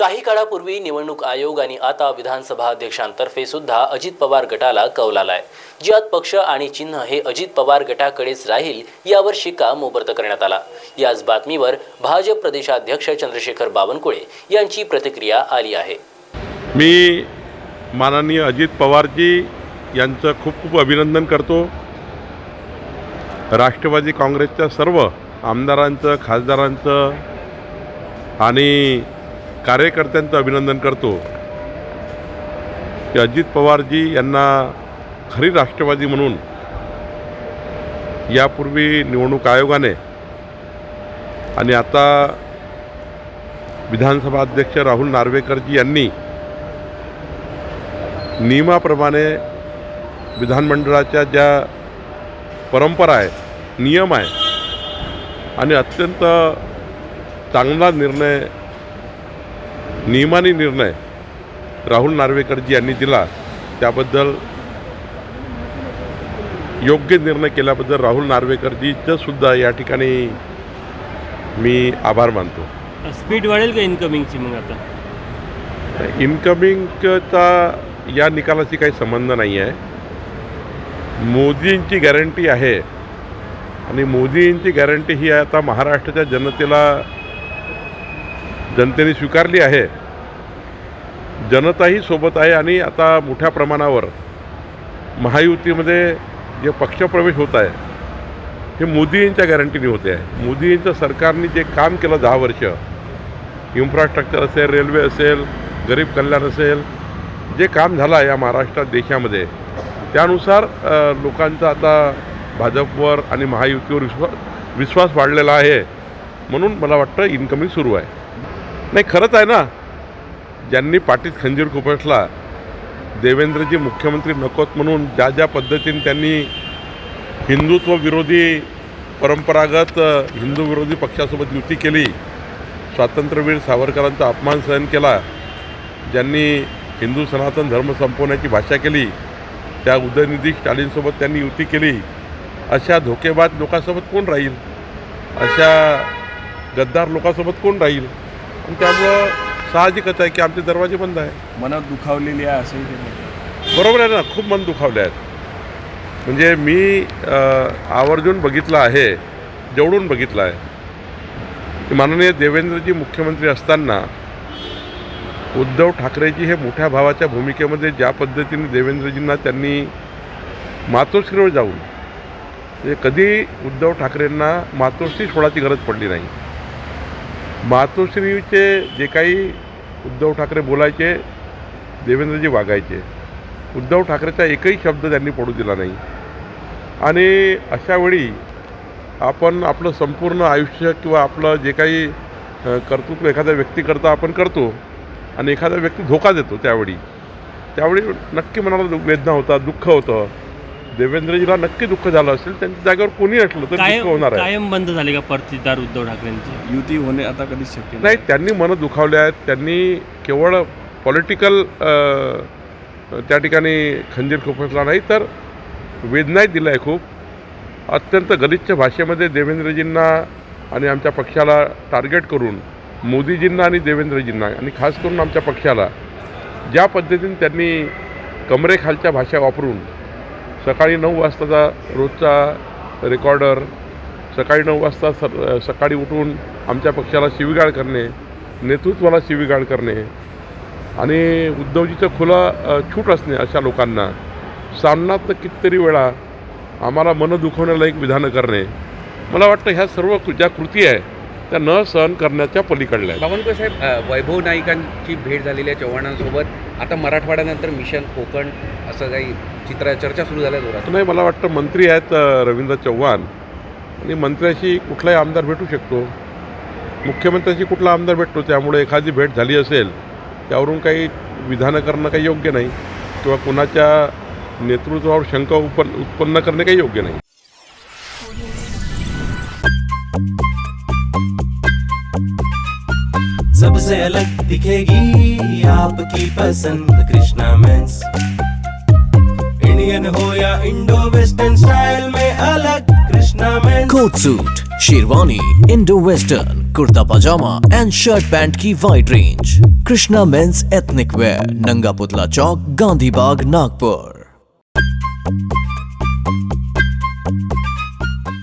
काही काळापूर्वी निवडणूक आयोग आणि आता विधानसभा अध्यक्षांतर्फे सुद्धा अजित पवार गटाला कौल आलाय ज्यात पक्ष आणि चिन्ह हे अजित पवार गटाकडेच राहील यावर शिक्का मोबर्त करण्यात आला? याच बातमीवर भाजप प्रदेशाध्यक्ष चंद्रशेखर बावनकुळे यांची प्रतिक्रिया आली आहे. मी माननीय अजित पवारजी यांचं खूप खूप अभिनंदन करतो. राष्ट्रवादी काँग्रेसच्या सर्व आमदारांचं खासदारांचं आणि कार्यकर्त्यांचं अभिनंदन करतो की अजित पवारजी यांना खरी राष्ट्रवादी म्हणून यापूर्वी निवडणूक आयोगाने आणि आता विधानसभा अध्यक्ष राहुल नार्वेकरजी यांनी नियमाप्रमाणे विधानमंडळाच्या ज्या परंपरा आहे नियम आहे आणि अत्यंत चांगला निर्णय नियमाने निर्णय. राहुल नार्वेकरजी यांनी दिला. त्याबद्दल योग्य निर्णय केल्याबद्दल राहुल नार्वेकरजीचं सुद्धा या ठिकाणी मी आभार मानतो. स्पीड वाढेल का इन्कमिंगची मग आता? इन्कमिंगचा या निकालाशी काही संबंध नाही आहे. मोदींची गॅरंटी आहे. आणि मोदींची गॅरंटी ही आता महाराष्ट्राच्या जनतेला जनतेने स्वीकारली आहे. जनताही सोबत आहे आणि आता मोठ्या प्रमाणावर महायुतीमध्ये जे पक्षप्रवेश होत आहे हे मोदींच्या गॅरंटीने होते आहे. मोदींच्या सरकारने जे काम केलं दहा वर्ष इन्फ्रास्ट्रक्चर असेल रेल्वे असेल गरीब कल्याण असेल जे काम झालं आहे या महाराष्ट्रात देशामध्ये त्यानुसार लोकांचा आता भाजपवर आणि महायुतीवर विश्वास विश्वास वाढलेला आहे. म्हणून मला वाटतं इन्कमिंग सुरू आहे. नाही खरंच आहे ना. ज्यांनी पाठीत खंजीर खुपसला देवेंद्रजी मुख्यमंत्री नकोत म्हणून ज्या ज्या पद्धतीने त्यांनी हिंदुत्व विरोधी परंपरागत हिंदू विरोधी पक्षासोबत युती केली स्वातंत्र्यवीर सावरकरांचा अपमान सहन केला ज्यांनी हिंदू सनातन धर्म संपवण्याची भाषा केली त्या उदयनिधी स्टालिनसोबत त्यांनी युती केली अशा धोकेबाज लोकांसोबत कोण राहील? अशा गद्दार लोकांसोबत कोण राहील? आणि त्यामुळं साहजिकच आहे की आमचे दरवाजे बंद आहे मनात दुखावलेली आहे असंही ते म्हणतात. बरोबर आहे ना खूप मन दुखावले आहेत. म्हणजे मी अ, आवर्जून बघितलं आहे जवळून बघितलं आहे की माननीय देवेंद्रजी मुख्यमंत्री असताना उद्धव ठाकरेजी हे मोठ्या भावाच्या भूमिकेमध्ये ज्या पद्धतीने देवेंद्रजींना त्यांनी मातोश्रीवर जाऊन म्हणजे कधी उद्धव ठाकरेंना मातोश्री सोडायची गरज पडली नाही. मातोश्रीचे जे काही उद्धव ठाकरे बोलायचे देवेंद्रजी वागायचे उद्धव ठाकरेचा एकही शब्द त्यांनी पडू दिला नाही. आणि अशावेळी आपण आपलं संपूर्ण आयुष्य किंवा आपलं जे काही कर्तृत्व एखाद्या व्यक्तीकरता आपण करतो आणि एखादा व्यक्ती धोका देतो त्यावेळी त्यावेळी नक्की मनाला दु- वेदना होता दुःख होतं. देवेंद्रजीला नक्की दुःख झालं असेल त्यांच्या जागेवर कोणी असलं तर दुःख होणार आहे. कायम बंद झाले का परतीदार उद्धव ठाकरेंचे? युती होणे आता कधी शक्य नाही. त्यांनी मनं दुखावले आहेत. त्यांनी केवळ पॉलिटिकल त्या ठिकाणी खंजीर खुपसला नाही तर वेदनाही दिलं आहे खूप. अत्यंत गलिच्छ भाषेमध्ये देवेंद्रजींना आणि आमच्या पक्षाला टार्गेट करून मोदीजींना आणि देवेंद्रजींना आणि खास करून आमच्या पक्षाला ज्या पद्धतीने त्यांनी कमरेखालच्या भाषा वापरून सकाळी नऊ वाजताचा रोजचा रेकॉर्डर सकाळी नऊ वाजता स सकाळी उठून आमच्या पक्षाला शिवीगाळ करणे नेतृत्वाला शिवीगाळ करणे आणि उद्धवजीचं खुलं छूट असणे अशा लोकांना सामनात कितीतरी वेळा आम्हाला मन दुखवण्याला एक विधानं करणे. मला वाटतं ह्या सर्व कृ- ज्या कृती आहे त्या न सहन करण्याच्या पलीकडल्या आहेत. साहेब वैभव नाईकांची भेट झालेली आहे चव्हाणांसोबत. आता मराठवाड्यानंतर मिशन कोकण असं काही चित्र चर्चा सुरू झाल्या जोरात. नाही मला वाटतं मंत्री आहेत रवींद्र चव्हाण. आणि मंत्र्याशी कुठलाही आमदार भेटू शकतो. मुख्यमंत्र्याशी कुठला आमदार भेटतो त्यामुळे एखादी भेट झाली असेल त्यावरून काही विधानं करणं काही योग्य नाही. किंवा कुणाच्या नेतृत्वावर शंका उत्पन्न उत्पन्न करणे काही योग्य नाही. सबसे अलग दिखेगी आपकी पसंद कृष्णा मेंस। इंडियन हो या इंडो वेस्टर्न स्टाइल में अलग Krishna mens. Coat suit sherwani Indo western kurta pajama and shirt pant की wide range Krishna mens ethnic wear Nanga Putla Chowk, Gandhi बाग, नागपुर।